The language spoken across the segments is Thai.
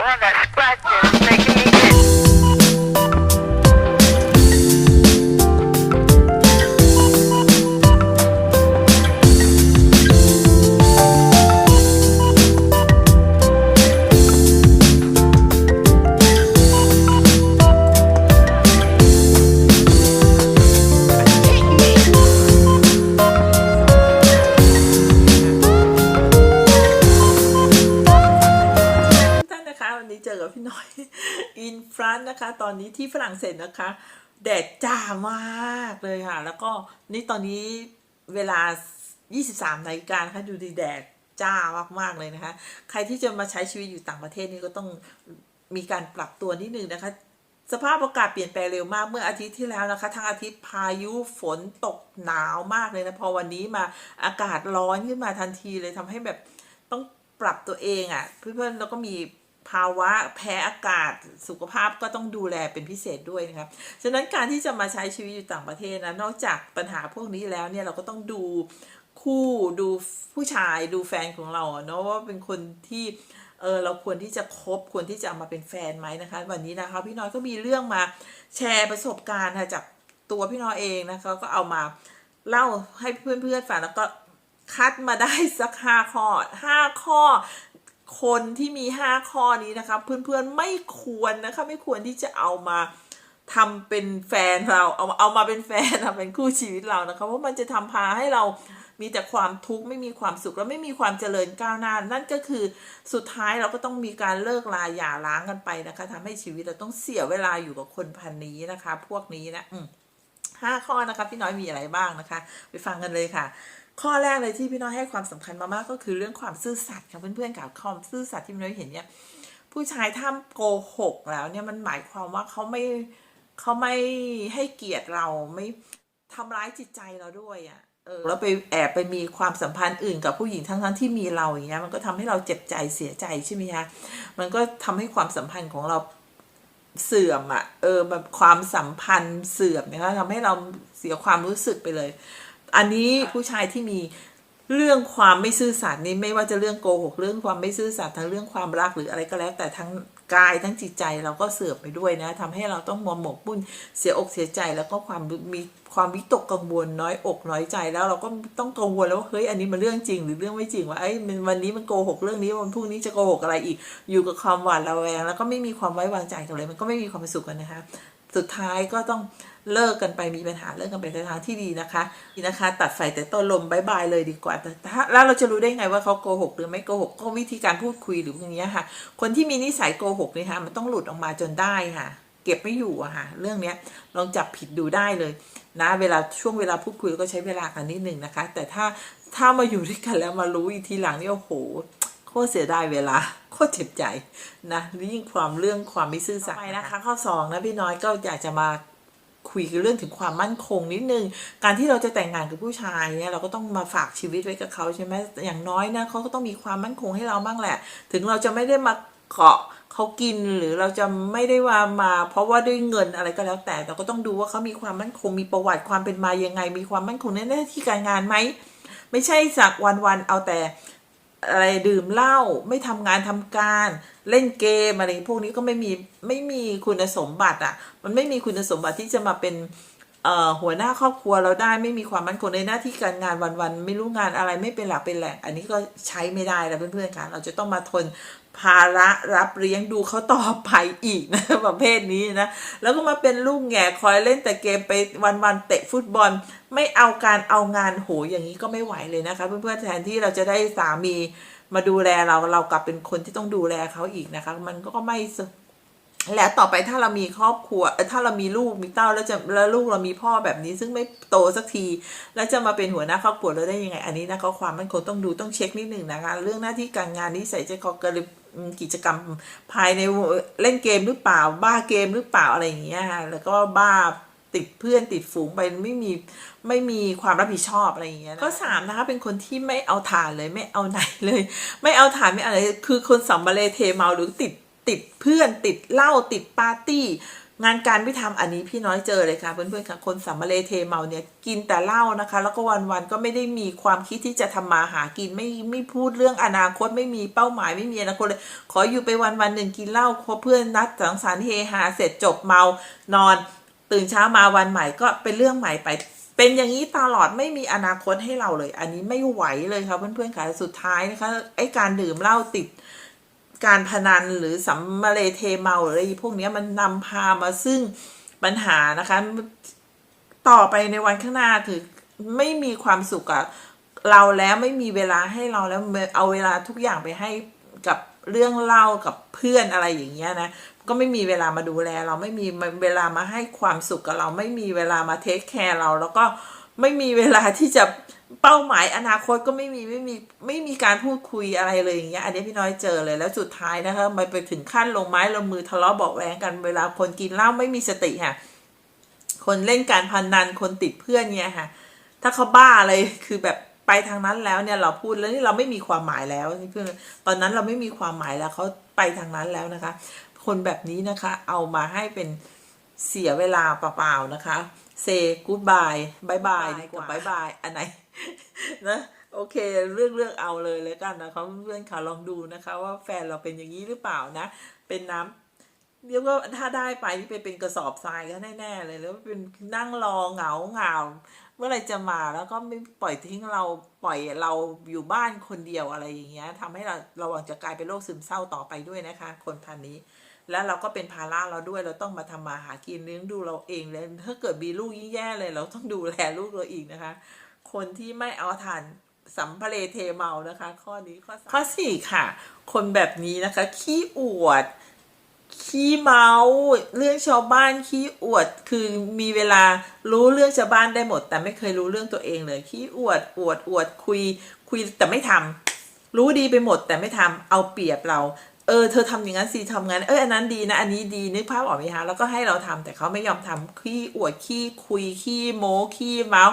Well, that scratching is making me นะคะ ตอนนี้ที่ฝรั่งเศสนะคะ แดดจ้ามากเลยค่ะ แล้วก็นี่ตอนนี้เวลา 23นาฬิกานะคะดูดีแดดจ้ามากๆเลยนะคะ ใครที่จะมาใช้ชีวิตอยู่ต่างประเทศนี่ก็ต้องมีการปรับตัวนิดนึงนะคะ สภาพอากาศเปลี่ยนแปลงเร็วมากเมื่ออาทิตย์ที่แล้วนะคะ ทั้งอาทิตย์พายุฝนตกหนาวมากเลยนะ พอวันนี้มาอากาศร้อนขึ้นมาทันทีเลยทำให้แบบต้องปรับตัวเองอะ่ะ เพื่อนๆแล้วก็มี ภาวะแพ้อากาศสุขภาพก็ต้องดูแลเป็นพิเศษด้วยนะครับ ฉะนั้นการที่จะมาใช้ชีวิตอยู่ต่างประเทศนะนอกจากปัญหาพวกนี้แล้วเนี่ยเราก็ต้องดูคู่ดูผู้ชายดูแฟนของเราเนาะว่าเป็นคนที่เออเราควรที่จะคบควรที่จะามาเป็นแฟนไหมนะคะ วันนี้นะคะ พี่น้อยก็มีเรื่องมาแชร์ประสบการณ์ค่ะจากตัวพี่น้อยเองนะคะก็เอามาเล่าให้เพื่อนๆฟังแล้วก็คัดมาได้สักห้าข้อห้าข้อ คนที่มีห้าข้อนี้นะคะ เพื่อนๆไม่ควรนะคะ ไม่ควรที่จะเอามาทำเป็นแฟนเราเอาเอามาเป็นแฟนอะเป็นคู่ชีวิตเรานะคะเพราะมันจะทำพาให้เรามีแต่ความทุกข์ไม่มีความสุขและไม่มีความเจริญก้าวหน้า นั่นก็คือสุดท้ายเราก็ต้องมีการเลิกลาหย่าร้างกันไปนะคะทำให้ชีวิตเราต้องเสียเวลาอยู่กับคนพันนี้นะคะ พวกนี้นะห้าข้อนะคะพี่น้อยมีอะไรบ้างนะคะ ไปฟังกันเลยค่ะ ข้อแรกเลยที่พี่น้อยให้ความสำคัญมากๆก็คือเรื่องความซื่อสัตย์ค่ะเพื่อนๆกับความซื่อสัตย์ที่พี่น้อยเห็นเนี่ยผู้ชายถ้าโกหกแล้วเนี่ยมันหมายความว่าเขาไม่เขาไม่ให้เกียรติเราไม่ทำร้ายจิตใจเราด้วยอะ่ะเออแล้วไปแอบไปมีความสัมพันธ์อื่นกับผู้หญิงทั้งๆที่มีเราอย่างเงี้ยมันก็ทำให้เราเจ็บใจเสียใจใช่ไหมคะมันก็ทำให้ความสัมพันธ์ของเราเสื่อมอะ่ะเออแบบความสัมพันธ์เสื่อมนะคะทำให้เราเสียความรู้สึกไปเลย อันนี้ผู้ชายที่มีเรื่องความไม่ซื่อสัตย์นี่ไม่ว่าจะเรื่องโกหกเรื่องความไม่ซื่อสัตย์ทั้งเรื่องความรักหรืออะไรก็แล้ว แต่ทั้งกายทั้งจิตใจเราก็เสื่อมไปด้วยนะทำให้เราต้องมัวหมกมุ่นเสียอกเสียใจแล้วก็ความมีความวิตกกังวลน้อยอกน้อยใจแล้วเราก็ต้องกังวลแล้วว่าเฮ้ยอันนี้มันเรื่องจริงหรือเรื่องไม่จริงว่าไอ้วันนี้มันโกหกเรื่องนี้วันพรุ่งนี้จะโกหกอะไรอีก อยู่กับความหวาดระแวง แล้วก็ไม่มีความไว้วางใจกันเลย มันก็ไม่มีความสุขกันนะคะ สุดท้ายก็ต้องเลิกกันไปมีปัญหาเลิกกันไปในทางที่ดีนะคะนี่นะคะ ตัดไฟแต่ต้นลมบายบายเลยดีกว่าแต่ถ้าแล้วเราจะรู้ได้ไงว่าเขาโกหกหรือไม่โกหกก็วิธีการพูดคุยหรือพวกเนี้ยค่ะ คนที่มีนิสัยโกหกนี่ค่ะมันต้องหลุดออกมาจนได้ค่ะ เก็บไม่อยู่อะค่ะ เรื่องเนี้ยลองจับผิดดูได้เลยนะเวลาช่วงเวลาพูดคุยก็ใช้เวลากันนิดหนึ่งนะคะ แต่ถ้าถ้ามาอยู่ด้วยกันแล้วมารู้อีกทีหลังนี่โอ้โห โคตรเสียดายเวลา โคตรเจ็บใจนะยิ่งความเรื่องความไม่ซื่อสัตย์นะคะข้อสองนะพี่น้อยก็อยากจะมาคุยกันเรื่องถึงความมั่นคงนิดนึง การที่เราจะแต่งงานกับผู้ชายเนี่ยเราก็ต้องมาฝากชีวิตไว้กับเขาใช่ไหมอย่างน้อยนะเขาก็ต้องมีความมั่นคงให้เราบ้างแหละ ถึงเราจะไม่ได้มาเกาะเขากินหรือเราจะไม่ได้ว่ามา เพราะว่าด้วยเงินอะไรก็แล้วแต่เราก็ต้องดูว่าเขามีความมั่นคงมีประวัติความเป็นมายังไง มีความมั่นคงในหน้าที่การงานไหมไม่ใช่สักวันๆเอาแต่ อะไรดื่มเหล้าไม่ทำงานทำการ เล่นเกมอะไรพวกนี้ก็ไม่มีไม่มีคุณสมบัติอะ มันไม่มีคุณสมบัติที่จะมาเป็นหัวหน้าครอบครัวเราได้ไม่มีความมั่นคงในหน้าที่การงานวันๆไม่รู้งานอะไรไม่เป็นหลักเป็นแหล่งอันนี้ก็ใช้ไม่ได้แล้วเพื่อนๆค่ะเราจะต้องมาทน ภาระรับเลี้ยงดูเขาต่อไปอีกนะประเภทนี้นะ แล้วก็มาเป็นลูกแง่คอยเล่นแต่เกมไปวันๆเตะฟุตบอล ไม่เอาการเอางานโหอย่างนี้ก็ไม่ไหวเลยนะคะ เพื่อนๆแทนที่เราจะได้สามีมาดูแลเราเรากลับเป็นคนที่ต้องดูแลเขาอีกนะคะ มันก็ไม่สแล้วต่อไปถ้าเรามีครอบครัว ถ้าเรามีลูกมีเต้าแล้วจะแล้วลูกเรามีพ่อแบบนี้ ซึ่งไม่โตสักที แล้วจะมาเป็นหัวหน้าครอบครัวเราได้ยังไง อันนี้นะเขาความมันคงต้องดูต้องเช็คนิดหนึ่งนะคะ เรื่องหน้าที่การงานนิสัยใจคอการ กิจกรรมภายในเล่นเกมหรือเปล่า บ้าเกมหรือเปล่าอะไรอย่างเงี้ยค่ะแล้วก็บ้าติดเพื่อนติดฝูงไปไม่มีไม่มีความรับผิดชอบอะไรอย่างเงี้ยก็สามนะคะเป็นคนที่ไม่เอาฐานเลยไม่เอาไหนเลย ไม่เอาฐานไม่อะไรคือคนสัมบาเลเทเมาหรือติดติดเพื่อนติดเหล้าติดปาร์ตี้ งานการไม่ทำอันนี้พี่น้อยเจอเลยค่ะเพื่อนๆค่ะคนสัมมาเลเทเมาเนี่ยกินแต่เหล้านะคะ แล้วก็วันๆก็ไม่ได้มีความคิดที่จะทำมาหากินไม่ไม่พูดเรื่องอนาคตไม่มีเป้าหมายไม่มีอนาคตเลย ขออยู่ไปวันวันๆหนึ่งกินเหล้าคบเพื่อนนัดสังสรรค์เฮฮาเสร็จจบเมานอน ตื่นเช้ามาวันใหม่ก็เป็นเรื่องใหม่ไป เป็นอย่างนี้ตลอดไม่มีอนาคตให้เราเลย อันนี้ไม่ไหวเลยค่ะเพื่อนๆค่ะสุดท้ายนะคะไอ้การดื่มเหล้าติด การพนันหรือสัมมาเลเทเมาหรืออะไรพวกนี้มันนำพามาซึ่งปัญหานะคะ ต่อไปในวันข้างหน้าถือไม่มีความสุขกับเราแล้วไม่มีเวลาให้เราแล้วเอาเวลาทุกอย่างไปให้กับเรื่องเล่ากับเพื่อนอะไรอย่างเงี้ยนะก็ไม่มีเวลามาดูแล เราไม่มีเวลามาให้ความสุขกับเรา ไม่มีเวลามาเทคแคร์เรา แล้วก็ไม่มีเวลาที่จะ เป้าหมายอนาคตก็ไม่มีไม่มีไม่มีการพูดคุยอะไรเลยอย่างเงี้ยอันนี้พี่น้อยเจอเลยแล้วสุดท้ายนะคะมันไปถึงขั้นลงไม้ลงมือทะเลาะเบาะแวงกันเวลาคนกินเหล้าไม่มีสติค่ะ คนเล่นการพนันนคนติดเพื่อนเนี่ยค่ะ ถ้าเขาบ้าเลยคือแบบไปทางนั้นแล้วเนี่ยเราพูดแล้วนี่เราไม่มีความหมายแล้วเพื่อนตอนนั้นเราไม่มีความหมายแล้วเขาไปทางนั้นแล้วนะคะ คนแบบนี้นะคะ เอามาให้เป็นเสียเวลาเปล่าๆนะคะเซกูดบายบายบายดีกว่าบายบายอันไหน นะโอเคเลือกเลือกเอาเลยเลยกันนะคะเพื่อนๆค่ะลองดูนะคะ ว่าแฟนเราเป็นอย่างนี้หรือเปล่านะ เป็นน้ำเรียกว่าถ้าได้ไปนี่ไปเป็นกระสอบทรายก็แน่ๆเลยแล้วเป็นนั่งรอเหงาเหงาเมื่อไรจะมาแล้วก็ไม่ปล่อยทิ้งเราปล่อยเราอยู่บ้านคนเดียวอะไรอย่างเงี้ยทำให้เราเราอาจจะกลายเป็นโรคซึมเศร้าต่อไปด้วยนะคะ คนพันนี้ แล้วเราก็เป็นภาระเราด้วยเราต้องมาทำมาหากินเลี้ยงดูเราเองเลยถ้าเกิดมีลูกยิ่งแย่เลย เราต้องดูแลลูกเราอีกนะคะ คนที่ไม่เอาทานสัมภเลเทเมานะคะ ข้อนี้ข้อข้อสี่ค่ะ คนแบบนี้นะคะ ขี้อวด ขี้เมาเรื่องชาวบ้านขี้อวดคือมีเวลารู้เรื่องชาวบ้านได้หมด แต่ไม่เคยรู้เรื่องตัวเองเลย ขี้อวดอวดอวดคุย คุยแต่ไม่ทำรู้ดีไปหมดแต่ไม่ทำเอาเปรียบเราเออเธอทำอย่างนั้นสิทำงั้นเอออันนั้นดีนะ อันนี้ดีนึกภาพออกไหมคะแล้วก็ให้เราทำแต่เขาไม่ยอมทำขี้อวดขี้คุยขี้โม้ขี้เมา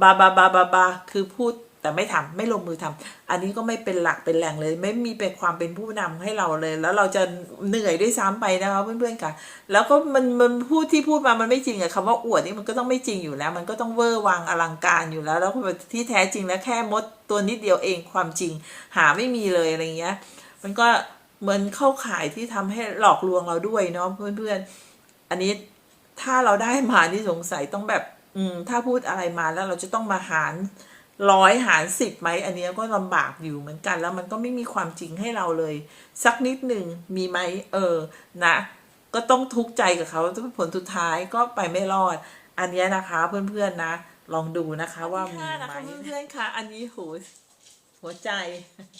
บาบาบาบาบาคือพูดแต่ไม่ทำไม่ลงมือทำอันนี้ก็ไม่เป็นหลักเป็นแหล่งเลย ไม่มีเป็นความเป็นผู้นำให้เราเลย แล้วเราจะเหนื่อยด้วยซ้ำไปนะคะเพื่อนๆค่ะ แล้วก็มันมันพูดที่พูดมามันไม่จริงอะคำว่าอวดนี่มันก็ต้องไม่จริงอยู่แล้ว มันก็ต้องเวอร์วังอลังการอยู่แล้ว แล้วที่แท้จริงแล้วแค่มดตัวนิดเดียวเองความจริง หาไม่มีเลยอะไรเงี้ย มันก็เหมือนเข้าข่ายที่ทำให้หลอกลวงเราด้วยเนาะเพื่อนๆ อันนี้ถ้าเราได้มานี่สงสัยต้องแบบ อืมถ้าพูดอะไรมาแล้วเราจะต้องมาหารร้อยหารสิบไหมอันนี้ก็ลำบากอยู่เหมือนกัน แล้วมันก็ไม่มีความจริงให้เราเลย สักนิดหนึ่งมีไหมเออนะ ก็ต้องทุกข์ใจกับเขาผลสุดท้ายก็ไปไม่รอด อันนี้นะคะเพื่อนๆนะ ลองดูนะคะว่ามีไหมเพื่อนๆคะอันนี้โห หัวใจ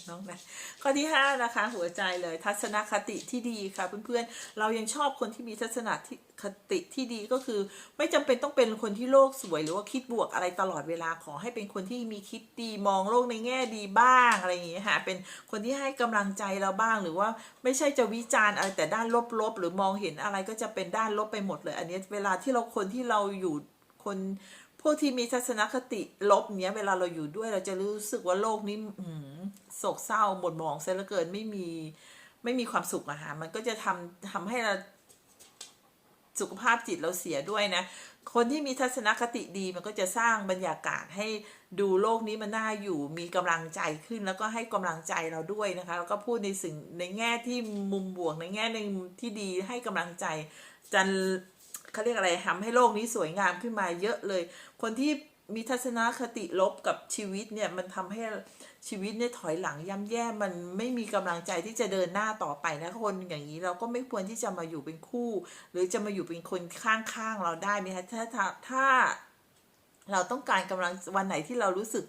น้องนะข้อที่ห้านะคะหัวใจเลยทัศนคติที่ดีค่ะเพื่อนๆเรายังชอบคนที่มีทัศนคติที่ดีก็คือ ไม่จำเป็นต้องเป็นคนที่โลกสวยหรือว่าคิดบวกอะไรตลอดเวลาขอให้เป็นคนที่มีคิดดีมองโลกในแง่ดีบ้างอะไรอย่างเงี้ยค่ะเป็นคนที่ให้กำลังใจเราบ้างหรือว่าไม่ใช่จะวิจารณ์อะไรแต่ด้านลบๆหรือมองเห็นอะไรก็จะเป็นด้านลบไปหมดเลย อันนี้เวลาที่เราคนที่เราอยู่คน พวกที่มีทัศนคติลบเนี้ย เวลาเราอยู่ด้วยเราจะรู้สึกว่าโลกนี้อืโศกเศร้าหมดหมองเสียเหลือเกินไม่มีไม่มีความสุขอะฮะมันก็จะทำทำให้เราสุขภาพจิตเราเสียด้วยนะ คนที่มีทัศนคติดีมันก็จะสร้างบรรยากาศให้ดูโลกนี้มันน่าอยู่ มีกำลังใจขึ้นแล้วก็ให้กำลังใจเราด้วยนะคะ แล้วก็พูดในสิ่งในแง่ที่มุมบวกในแง่ในที่ดีให้กำลังใจจัน เขาเรียกอะไรทำให้โลกนี้สวยงามขึ้นมาเยอะเลย คนที่มีทัศนคติลบกับชีวิตเนี่ยมันทำให้ชีวิตเนี่ยถอยหลังย่ำแย่มันไม่มีกำลังใจที่จะเดินหน้าต่อไปนะคนอย่างนี้เราก็ไม่ควรที่จะมาอยู่เป็นคู่ หรือจะมาอยู่เป็นคนข้างๆเราได้ไหมคะถ้าถ้าถ้าเราต้องการกำลังวันไหนที่เรารู้สึก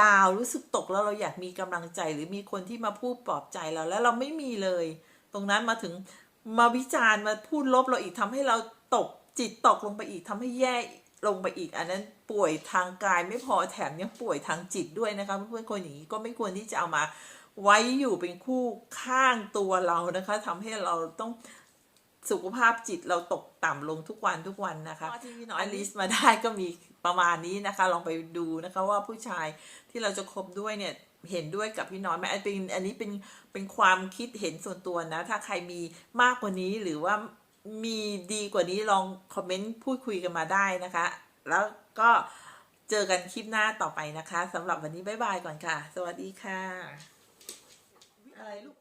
ดาวรู้สึกตกแล้วเราอยากมีกำลังใจหรือมีคนที่มาพูดปลอบใจเราแล้วเราไม่มีเลย ตรงนั้นมาถึงมาวิจารณ์มาพูดลบเราอีกทำให้เรา ตกจิตตกลงไปอีกทำให้แย่ลงไปอีก อันนั้นป่วยทางกายไม่พอแถมยังป่วยทางจิตด้วยนะคะเพื่อนๆคนอย่างนี้ก็ไม่ควรที่จะเอามาไว้อยู่เป็นคู่ข้างตัวเรานะคะทำให้เราต้องสุขภาพจิตเราตกต่ำลงทุกวันทุกวันนะคะที่พี่น้อยลิสต์มาได้ก็มีประมาณนี้นะคะ ลองไปดูนะคะว่าผู้ชายที่เราจะคบด้วยเนี่ยเห็นด้วยกับพี่น้อยไหมอันเป็นอันนี้เป็นเป็นความคิดเห็นส่วนตัวนะ ถ้าใครมีมากกว่านี้หรือว่า มีดีกว่านี้ลองคอมเมนต์พูดคุยกันมาได้นะคะ แล้วก็เจอกันคลิปหน้าต่อไปนะคะสำหรับวันนี้บ๊ายบายก่อนค่ะ สวัสดีค่ะ อะไรลูก